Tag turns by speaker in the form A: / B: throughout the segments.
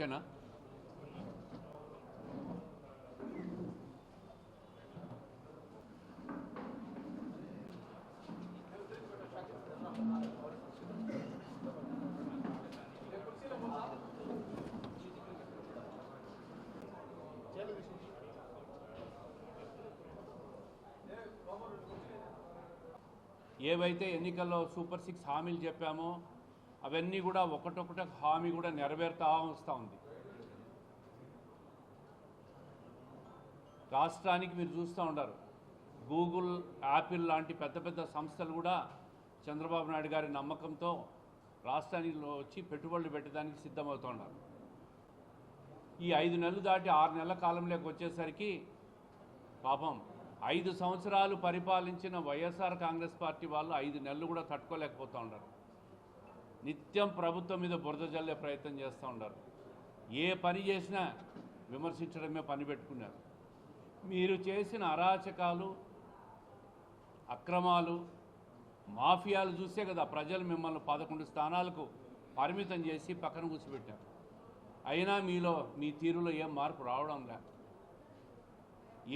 A: ఓకేనా? ఏవైతే ఎన్నికల్లో సూపర్ సిక్స్ హామీలు చెప్పామో అవన్నీ కూడా ఒకటొకటి హామీ కూడా నెరవేరుతా వస్తూ ఉంది. రాష్ట్రానికి మీరు చూస్తూ ఉంటారు గూగుల్ యాపిల్ లాంటి పెద్ద పెద్ద సంస్థలు కూడా చంద్రబాబు నాయుడు గారి నమ్మకంతో రాష్ట్రానికి వచ్చి పెట్టుబడులు పెట్టడానికి సిద్ధమవుతున్నారు ఈ ఐదు నెలలు దాటి ఆరు నెలల కాలంలోకి వచ్చేసరికి పాపం ఐదు సంవత్సరాలు పరిపాలించిన వైఎస్ఆర్ కాంగ్రెస్ పార్టీ వాళ్ళు ఐదు నెలలు కూడా తట్టుకోలేకపోతూ ఉన్నారు. నిత్యం ప్రభుత్వం మీద బురద జల్లే ప్రయత్నం చేస్తూ ఉన్నారు. ఏ పని చేసినా విమర్శించడమే పని పెట్టుకున్నారు. మీరు చేసిన అరాచకాలు అక్రమాలు మాఫియాలు చూసే కదా ప్రజలు మిమ్మల్ని పదకొండు స్థానాలకు పరిమితం చేసి పక్కన కూర్చోబెట్టారు. అయినా మీలో మీ తీరులో ఏం మార్పు రావడం లే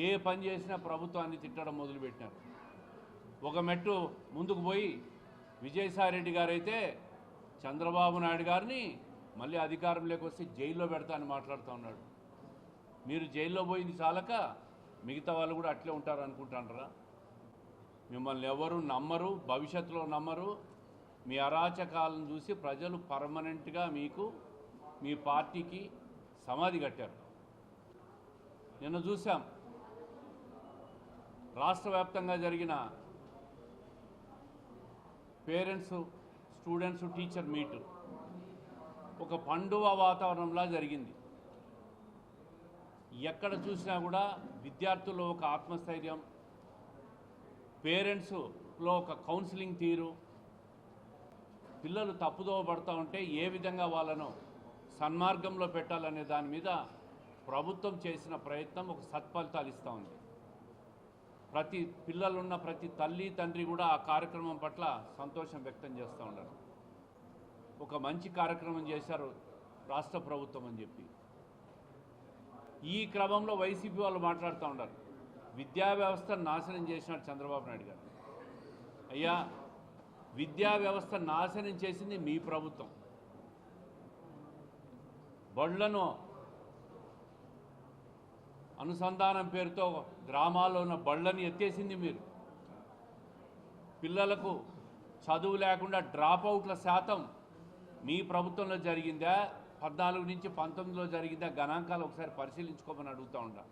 A: ఏ పని చేసినా ప్రభుత్వాన్ని తిట్టడం మొదలుపెట్టినారు. ఒక మెట్టు ముందుకు పోయి విజయసాయిరెడ్డి గారైతే చంద్రబాబు నాయుడు గారిని మళ్ళీ అధికారంలోకి వస్తే జైల్లో పెడతా అని మాట్లాడుతూ ఉన్నాడు. మీరు జైల్లో పోయింది చాలక మిగతా వాళ్ళు కూడా అట్లే ఉంటారు అనుకుంటాంటారా మిమ్మల్ని ఎవరు నమ్మరు భవిష్యత్తులో నమ్మరు. మీ అరాచకాలను చూసి ప్రజలు పర్మనెంట్గా మీకు మీ పార్టీకి సమాధి కట్టారు. నిన్న చూసాం రాష్ట్ర వ్యాప్తంగా జరిగిన పేరెంట్స్ స్టూడెంట్స్ టీచర్ మీట్ ఒక పండువ వాతావరణంలా జరిగింది. ఎక్కడ చూసినా కూడా విద్యార్థుల్లో ఒక ఆత్మస్థైర్యం పేరెంట్స్లో ఒక కౌన్సిలింగ్ తీరు పిల్లలు తప్పుదోవ పడుతూ ఉంటే ఏ విధంగా వాళ్ళను సన్మార్గంలో పెట్టాలనే దాని మీద ప్రభుత్వం చేసిన ప్రయత్నం ఒక సత్ఫలితాలు ఇస్తూ ఉంది. ప్రతి పిల్లలున్న ప్రతి తల్లి తండ్రి కూడా ఆ కార్యక్రమం పట్ల సంతోషం వ్యక్తం చేస్తూ ఉన్నారు. ఒక మంచి కార్యక్రమం చేశారు రాష్ట్ర ప్రభుత్వం అని చెప్పి. ఈ క్రమంలో వైసీపీ వాళ్ళు మాట్లాడుతూ ఉన్నారు. విద్యా వ్యవస్థ నాశనం చేసినాడు చంద్రబాబు నాయుడు గారు. అయ్యా విద్యా వ్యవస్థ నాశనం చేసింది మీ ప్రభుత్వం. బళ్ళను అనుసంధానం పేరుతో గ్రామాల్లో ఉన్న బళ్ళని ఎత్తేసింది మీరు. పిల్లలకు చదువు లేకుండా డ్రాప్ అవుట్ల శాతం మీ ప్రభుత్వంలో జరిగిందా? పద్నాలుగు నుంచి పంతొమ్మిదిలో జరిగిందా? గణాంకాలు ఒకసారి పరిశీలించుకోమని అడుగుతూ ఉంటా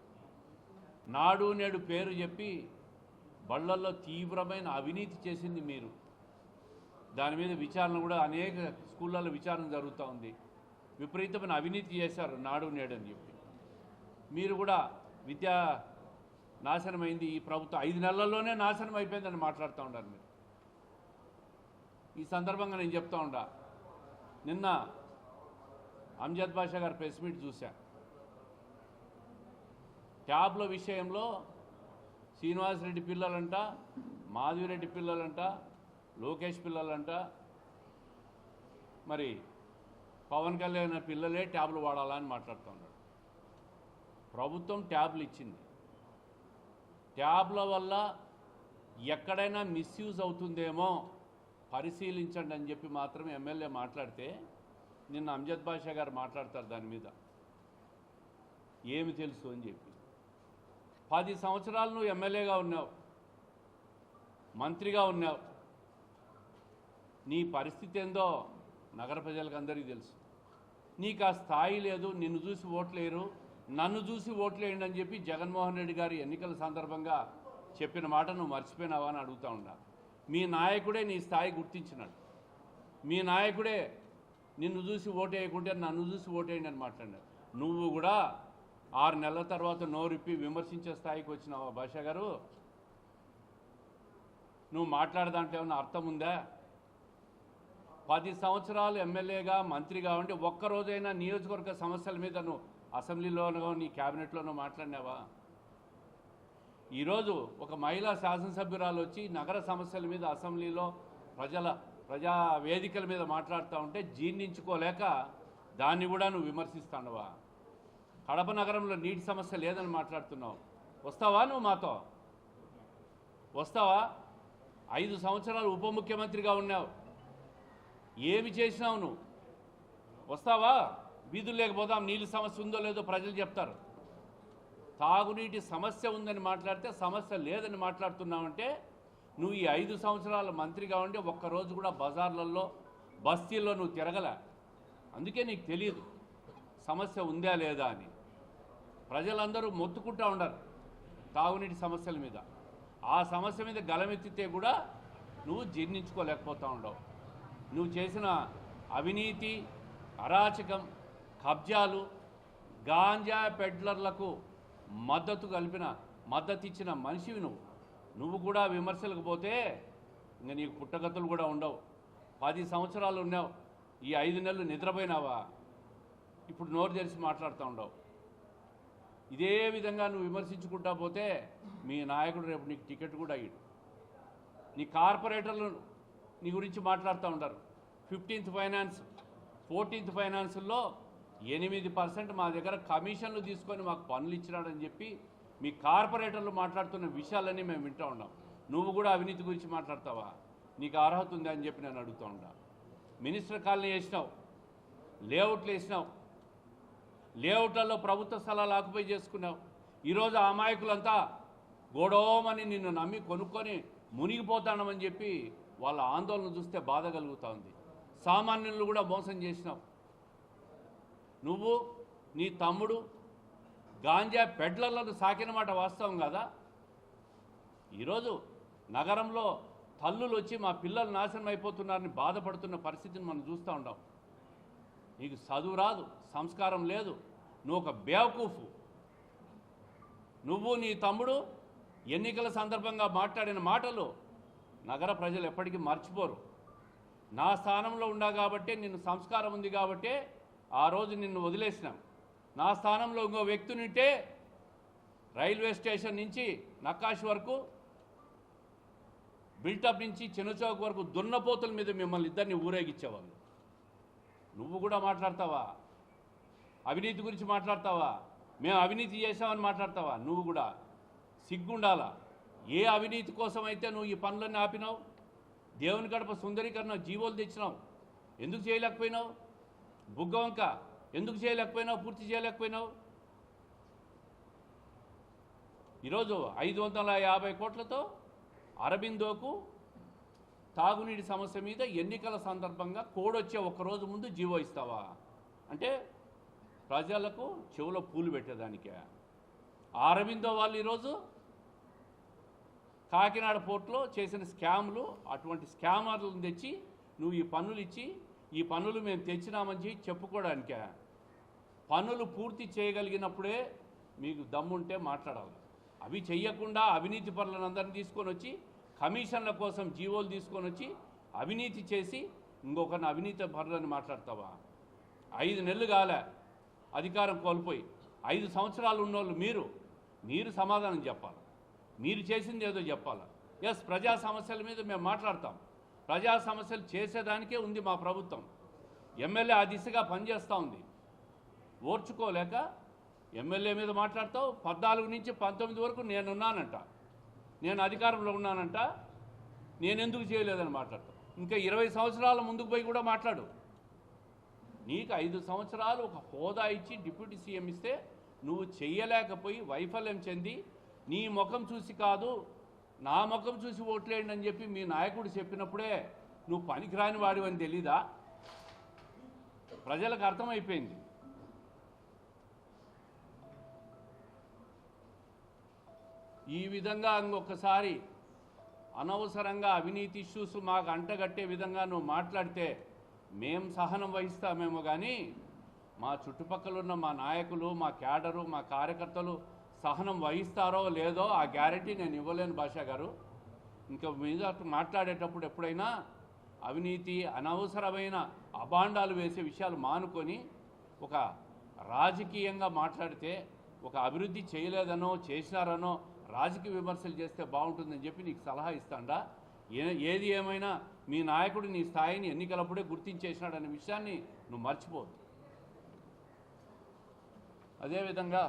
A: నాడు నేడు పేరు చెప్పి బళ్ళల్లో తీవ్రమైన అవినీతి చేసింది మీరు. దాని మీద విచారణ కూడా అనేక స్కూళ్ళల్లో విచారణ జరుగుతూ ఉంది. విపరీతమైన అవినీతి చేశారు నాడు నేడు అని చెప్పి. మీరు కూడా విద్యా నాశనమైంది ఈ ప్రభుత్వం. ఐదు నెలల్లోనే నాశనం అయిపోయిందని మాట్లాడుతూ ఉండాలి మీరు. ఈ సందర్భంగా నేను చెప్తా ఉండా నిన్న అంజద్ బాషా గారు ప్రెస్ మీట్ చూశా. ట్యాబ్ల విషయంలో శ్రీనివాసరెడ్డి పిల్లలంట మాధవిరెడ్డి పిల్లలంట లోకేష్ పిల్లలంట. మరి పవన్ కళ్యాణ్ పిల్లలే ట్యాబ్లు వాడాలని మాట్లాడుతున్నాడు. ప్రభుత్వం ట్యాబ్లు ఇచ్చింది. ట్యాబ్ల వల్ల ఎక్కడైనా మిస్యూజ్ అవుతుందేమో పరిశీలించండి అని చెప్పి మాత్రం ఎమ్మెల్యే మాట్లాడితే నిన్న అంజద్ బాషా గారు మాట్లాడతారు దాని మీద. ఏమి తెలుసు అని చెప్పి. పది సంవత్సరాలు నువ్వు ఎమ్మెల్యేగా ఉన్నావు. మంత్రిగా ఉన్నావు. నీ పరిస్థితి ఏందో నగర ప్రజలకు అందరికీ తెలుసు. నీకు ఆ స్థాయి లేదు నిన్ను చూసి ఓట్లేరు నన్ను చూసి ఓట్లేయండి అని చెప్పి జగన్మోహన్ రెడ్డి గారి ఎన్నికల సందర్భంగా చెప్పిన మాట నువ్వు మర్చిపోయినావా అని అడుగుతా ఉన్నా. మీ నాయకుడే నీ స్థాయి గుర్తించినాడు. మీ నాయకుడే నిన్ను చూసి ఓటేయకుంటే నన్ను చూసి ఓటేయండి అని మాట్లాడాడు నువ్వు కూడా ఆరు నెలల తర్వాత నోరిప్పి విమర్శించే స్థాయికి వచ్చినావా భాష గారు? నువ్వు మాట్లాడదాంట్లో ఏమైనా అర్థం ఉందా? పది సంవత్సరాలు ఎమ్మెల్యేగా మంత్రిగా ఉండి ఒక్కరోజైనా నియోజకవర్గ సమస్యల మీద నువ్వు అసెంబ్లీలోనో నీ క్యాబినెట్లోనో మాట్లాడినావా? ఈరోజు ఒక మహిళా శాసనసభ్యురాలు వచ్చి నగర సమస్యల మీద అసెంబ్లీలో ప్రజల ప్రజా వేదికల మీద మాట్లాడుతూ ఉంటే జీర్ణించుకోలేక దాన్ని కూడా నువ్వు విమర్శిస్తానవా కడప నగరంలో నీటి సమస్య లేదని మాట్లాడుతున్నావు. వస్తావా నువ్వు మాతో? వస్తావా? ఐదు సంవత్సరాలు ఉప ముఖ్యమంత్రిగా ఉన్నావు. ఏమి చేసినావు నువ్వు? వస్తావా? వీధులు లేకపోతాం నీళ్ళ సమస్య ఉందో లేదో ప్రజలు చెప్తారు. తాగునీటి సమస్య ఉందని మాట్లాడితే సమస్య లేదని మాట్లాడుతున్నావంటే నువ్వు ఈ ఐదు సంవత్సరాల మంత్రిగా ఉండి ఒక్కరోజు కూడా బజార్లలో బస్తీల్లో నువ్వు తిరగలే. అందుకే నీకు తెలియదు సమస్య ఉందా లేదా అని. ప్రజలందరూ మొత్తుకుంటా ఉండరు తాగునీటి సమస్యల మీద. ఆ సమస్య మీద గలమెత్తితే కూడా నువ్వు జీర్ణించుకోలేకపోతూ ఉండవు. నువ్వు చేసిన అవినీతి అరాచకం కబ్జాలు గాంజా పెడ్లర్లకు మద్దతు కలిపిన మద్దతు ఇచ్చిన మనిషివి నువ్వు. నువ్వు కూడా విమర్శలకు పోతే ఇంకా నీకు పుట్టగతులు కూడా ఉండవు. పది సంవత్సరాలు ఉన్నావు. ఈ ఐదు నెలలు నిద్రపోయినావా? ఇప్పుడు నోరు తెరిచి మాట్లాడుతూ ఉండవు. ఇదే విధంగా నువ్వు విమర్శించుకుంటా పోతే మీ నాయకుడు రేపు నీకు టికెట్ కూడా అయ్యాడు నీ కార్పొరేటర్లు నీ గురించి మాట్లాడుతూ ఉంటారు. ఫిఫ్టీన్త్ ఫైనాన్స్ ఫోర్టీన్త్ ఫైనాన్స్లో ఎనిమిది పర్సెంట్ మా దగ్గర కమిషన్లు తీసుకొని మాకు పనులు ఇచ్చినాడని చెప్పి మీ కార్పొరేటర్లు మాట్లాడుతున్న విషయాలన్నీ మేము వింటూ ఉన్నాం. నువ్వు కూడా అవినీతి గురించి మాట్లాడతావా? నీకు అర్హత ఉందా అని చెప్పి నేను అడుగుతూ ఉన్నా. మినిస్టర్ కాలనీ వేసినావు. లేఅవుట్లు వేసినావు. లేఅవుట్లలో ప్రభుత్వ స్థలాలు ఆక్యుపై చేసుకున్నావు. ఈరోజు అమాయకులంతా గొడవమని నిన్ను నమ్మి కొనుక్కొని మునిగిపోతానమని చెప్పి వాళ్ళ ఆందోళన చూస్తే బాధ కలుగుతూ ఉంది. సామాన్యులను కూడా మోసం చేసినావు. నువ్వు నీ తమ్ముడు గాంజా పెడ్లర్లను సాకిన మాట వాస్తవం కదా? ఈరోజు నగరంలో తల్లులు వచ్చి మా పిల్లలు నాశనం అయిపోతున్నారని బాధపడుతున్న పరిస్థితిని మనం చూస్తూ ఉంటాం నీకు చదువు రాదు సంస్కారం లేదు నువ్వు ఒక బేవకూఫు. నువ్వు నీ తమ్ముడు ఎన్నికల సందర్భంగా మాట్లాడిన మాటలు నగర ప్రజలు ఎప్పటికీ మర్చిపోరు. నా స్థానంలో ఉండా కాబట్టే నిన్ను సంస్కారం ఉంది కాబట్టే ఆ రోజు నిన్ను వదిలేసినాం. నా స్థానంలో ఇంకో వ్యక్తిని ఉంటే రైల్వే స్టేషన్ నుంచి నక్కాష్ వరకు బిల్టప్ నుంచి చిన్నచౌక్ వరకు దున్నపోతుల మీద మిమ్మల్ని ఇద్దరిని ఊరేగించేవాళ్ళు. నువ్వు కూడా మాట్లాడతావా? అవినీతి గురించి మాట్లాడతావా? మేము అవినీతి చేసామని మాట్లాడతావా? నువ్వు కూడా సిగ్గుండాలా? ఏ అవినీతి కోసం అయితే నువ్వు ఈ పనులన్నీ ఆపినావు? దేవుని గడప సుందరీకరణ జీవోలు తెచ్చినావు. ఎందుకు చేయలేకపోయినావు? బుగ్గవంక ఎందుకు చేయలేకపోయినావు? పూర్తి చేయలేకపోయినావు? ఈరోజు ఐదు వందల యాభై కోట్లతో అరబిందోకు తాగునీటి సమస్య మీద ఎన్నికల సందర్భంగా కోడొచ్చే రోజు ముందు జీవో ఇస్తావా? అంటే ప్రజలకు చెవులో పూలు పెట్టేదానికే. అరబిందో వాళ్ళు ఈరోజు కాకినాడ పోర్టులో చేసిన స్కామ్లు అటువంటి స్కామర్లను తెచ్చి నువ్వు ఈ పన్నులు ఇచ్చి ఈ పనులు మేము తెచ్చినామని చెప్పుకోవడానికే? పనులు పూర్తి చేయగలిగినప్పుడే మీకు దమ్ముంటే మాట్లాడాలి. అవి చెయ్యకుండా అవినీతి పనులందరినీ తీసుకొని వచ్చి కమిషన్ల కోసం జీవోలు తీసుకొని వచ్చి అవినీతి చేసి ఇంకొకరిని అవినీతి పనులని మాట్లాడతావా? ఐదు నెలలు కాలే అధికారం కోల్పోయి. ఐదు సంవత్సరాలు ఉన్నోళ్ళు మీరు మీరు సమాధానం చెప్పాలి. మీరు చేసింది ఏదో చెప్పాలి. ఎస్ ప్రజా సమస్యల మీద మేము మాట్లాడతాం. ప్రజా సమస్యలు చేసేదానికే ఉంది మా ప్రభుత్వం. ఎమ్మెల్యే ఆ దిశగా పనిచేస్తూ ఉంది. ఓర్చుకోలేక ఎమ్మెల్యే మీద మాట్లాడతావు పద్నాలుగు నుంచి పంతొమ్మిది వరకు నేనున్నానంట. నేను అధికారంలో ఉన్నానంట నేనెందుకు చేయలేదని మాట్లాడతావు. ఇంకా ఇరవై సంవత్సరాల ముందుకు పోయి కూడా మాట్లాడు. నీకు ఐదు సంవత్సరాలు ఒక హోదా ఇచ్చి డిప్యూటీ సీఎం ఇస్తే నువ్వు చెయ్యలేకపోయి వైఫల్యం చెంది నీ ముఖం చూసి కాదు నా ముఖం చూసి ఓట్లేయండి అని చెప్పి మీ నాయకుడు చెప్పినప్పుడే నువ్వు పనికిరాని వాడివని తెలీదా? ప్రజలకు అర్థమైపోయింది. ఈ విధంగా ఇంకొకసారి అనవసరంగా అవినీతి ఇష్యూస్ మాకు అంటగట్టే విధంగా నువ్వు మాట్లాడితే మేం సహనం వహిస్తామేమో కానీ మా చుట్టుపక్కల ఉన్న మా నాయకులు మా క్యాడరు మా కార్యకర్తలు సహనం వహిస్తారో లేదో ఆ గ్యారెంటీ నేను ఇవ్వలేను భాషా గారు. ఇంకా మీద మాట్లాడేటప్పుడు ఎప్పుడైనా అవినీతి అనవసరమైన అభాండాలు వేసే విషయాలు మానుకొని ఒక రాజకీయంగా మాట్లాడితే ఒక అభివృద్ధి చేయలేదనో చేసినారనో రాజకీయ విమర్శలు చేస్తే బాగుంటుందని చెప్పి నీకు సలహా ఇస్తాండా? ఏ ఏది ఏమైనా మీ నాయకుడు నీ స్థాయిని ఎన్నికలప్పుడే గుర్తించేసినాడనే విషయాన్ని నువ్వు మర్చిపోవద్దు. అదేవిధంగా